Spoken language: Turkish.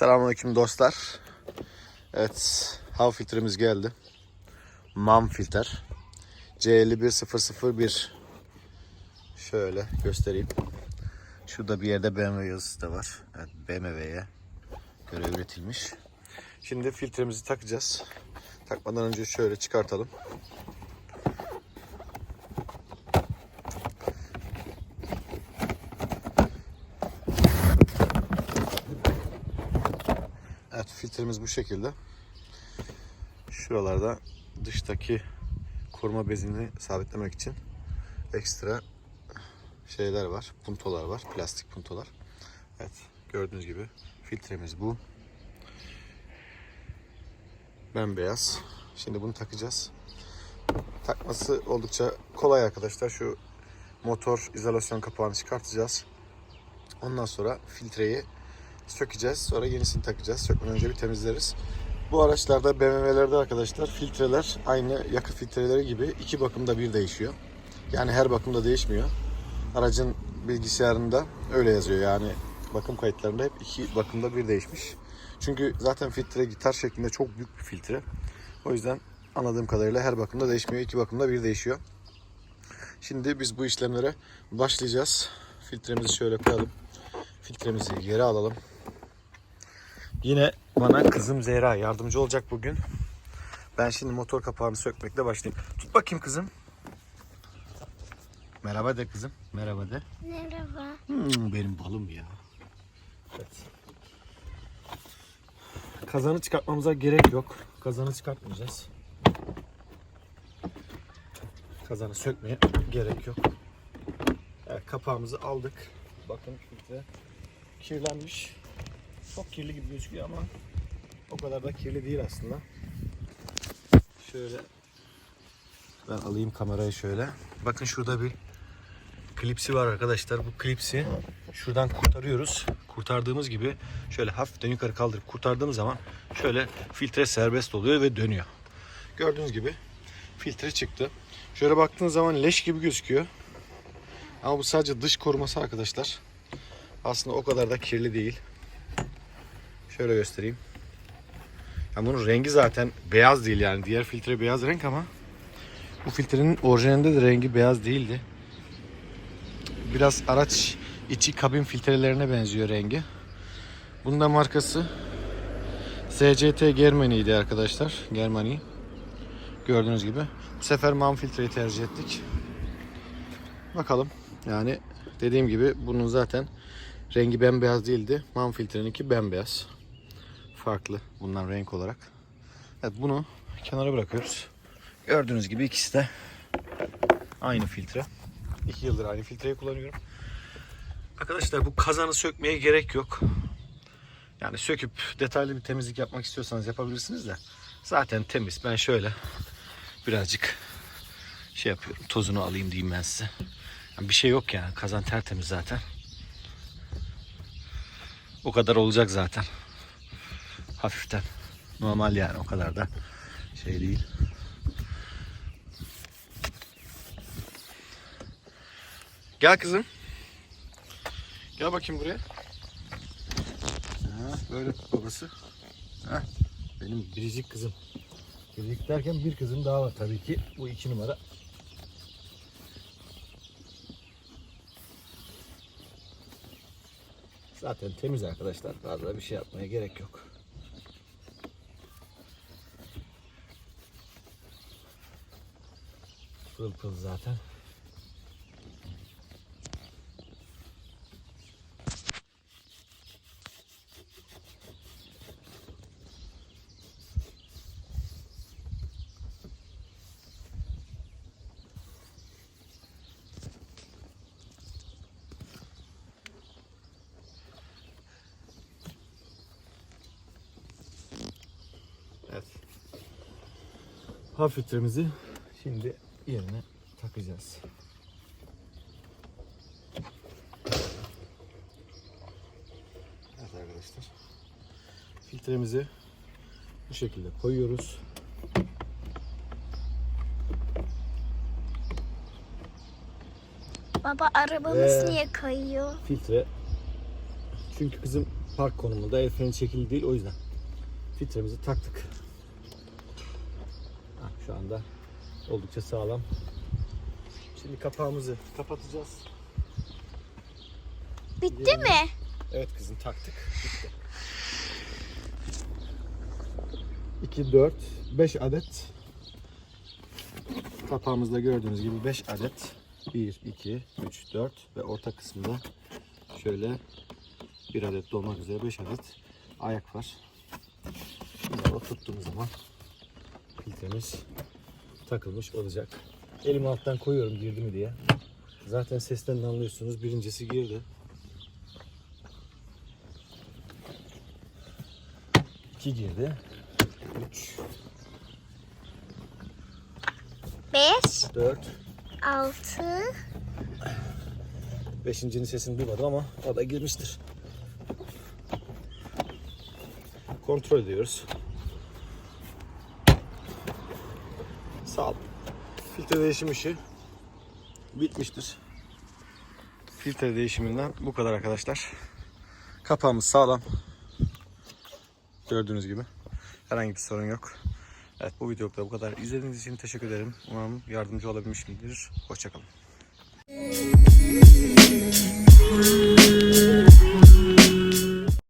Selamünaleyküm dostlar. Evet, hava filtremiz geldi. MAM filter. C51001. Şöyle göstereyim. Şurada bir yerde BMW yazısı da var. Evet, BMW'ye göre üretilmiş. Şimdi filtremizi takacağız. Takmadan önce şöyle çıkartalım. Filtremiz bu şekilde. Şuralarda dıştaki koruma bezini sabitlemek için ekstra şeyler var. Puntolar var. Plastik puntolar. Evet gördüğünüz gibi filtremiz bu. Bembeyaz. Şimdi bunu takacağız. Takması oldukça kolay arkadaşlar. Şu motor izolasyon kapağını çıkartacağız. Ondan sonra filtreyi sökeceğiz. Sonra yenisini takacağız. Sökmeden önce bir temizleriz. Bu araçlarda BMW'lerde arkadaşlar filtreler aynı yakıt filtreleri gibi iki bakımda bir değişiyor. Yani her bakımda değişmiyor. Aracın bilgisayarında öyle yazıyor. Yani bakım kayıtlarında hep iki bakımda bir değişmiş. Çünkü zaten filtre gitar şeklinde çok büyük bir filtre. O yüzden anladığım kadarıyla her bakımda değişmiyor. iki bakımda bir değişiyor. Şimdi biz bu işlemlere başlayacağız. Filtremizi şöyle koyalım. Filtremizi geri alalım. Yine bana kızım Zehra yardımcı olacak bugün. Ben şimdi motor kapağını sökmekle başlayayım. Tut bakayım kızım. Merhaba de kızım. Merhaba de. Merhaba. Hmm, benim balım ya. Evet. Kazanı çıkartmamıza gerek yok. Kazanı çıkartmayacağız. Kazanı sökmeye gerek yok. Evet, kapağımızı aldık. Bakın filtre kirlenmiş. Çok kirli gibi gözüküyor ama o kadar da kirli değil aslında. Şöyle ben alayım kamerayı şöyle. Bakın şurada bir klipsi var arkadaşlar. Bu klipsi şuradan kurtarıyoruz. Kurtardığımız gibi şöyle hafiften yukarı kaldırıp kurtardığımız zaman şöyle filtre serbest oluyor ve dönüyor. Gördüğünüz gibi filtre çıktı. Şöyle baktığınız zaman leş gibi gözüküyor. Ama bu sadece dış koruması arkadaşlar. Aslında o kadar da kirli değil. Şöyle göstereyim. Ya bunun rengi zaten beyaz değil yani. Diğer filtre beyaz renk ama bu filtrenin orijinalinde de rengi beyaz değildi. Biraz araç içi kabin filtrelerine benziyor rengi. Bunda markası SCT Germany'ydi arkadaşlar. Germany. Gördüğünüz gibi. Bu sefer MAN filtreyi tercih ettik. Bakalım. Yani dediğim gibi bunun zaten rengi bembeyaz değildi. MAN filtreninki bembeyaz. Farklı bundan renk olarak. Evet bunu kenara bırakıyoruz. Gördüğünüz gibi ikisi de aynı filtre. 2 yıldır aynı filtreyi kullanıyorum. Arkadaşlar bu kazanı sökmeye gerek yok. Yani söküp detaylı bir temizlik yapmak istiyorsanız yapabilirsiniz de. Zaten temiz. Ben şöyle birazcık şey yapıyorum. Tozunu alayım diyeyim ben size. Yani bir şey yok yani. Kazan tertemiz zaten. O kadar olacak zaten. Hafiften. Normal yani o kadar da şey değil. Gel kızım. Gel bakayım buraya. Ha, böyle babası. Ha, benim biricik kızım. Biricik derken bir kızım daha var tabii ki. Bu iki numara. Zaten temiz arkadaşlar. Fazla bir şey yapmaya gerek yok. Pıl pıl zaten. Evet. Hava filtremizi şimdi yerine takacağız. Evet arkadaşlar. Filtremizi bu şekilde koyuyoruz. Baba arabamız Ee, niye kayıyor? Filtre. Çünkü kızım park konumunda el freni çekili değil o yüzden. Filtremizi taktık. Ha, şu anda oldukça sağlam. Şimdi kapağımızı kapatacağız. Bitti mi? Evet kızım taktık. Bitti. 2, 4, 5 adet kapağımızda gördüğünüz gibi 5 adet 1, 2, 3, 4 ve orta kısmında şöyle bir adet dolmak üzere 5 adet ayak var. Bunları oturttuğumuz zaman filtremiz takılmış olacak. Elimi alttan koyuyorum girdi mi diye. Zaten sesten de anlıyorsunuz. Birincisi girdi. 2 girdi. 3, 5, 4, 6, Beşincinin sesini duymadım ama o da girmiştir. Kontrol ediyoruz. Sağ ol. Filtre değişim işi bitmiştir. Filtre değişiminden bu kadar arkadaşlar. Kapağımız sağlam. Gördüğünüz gibi. Herhangi bir sorun yok. Evet bu videoda bu kadar. İzlediğiniz için teşekkür ederim. Umarım yardımcı olabilmişimdir. Hoşçakalın.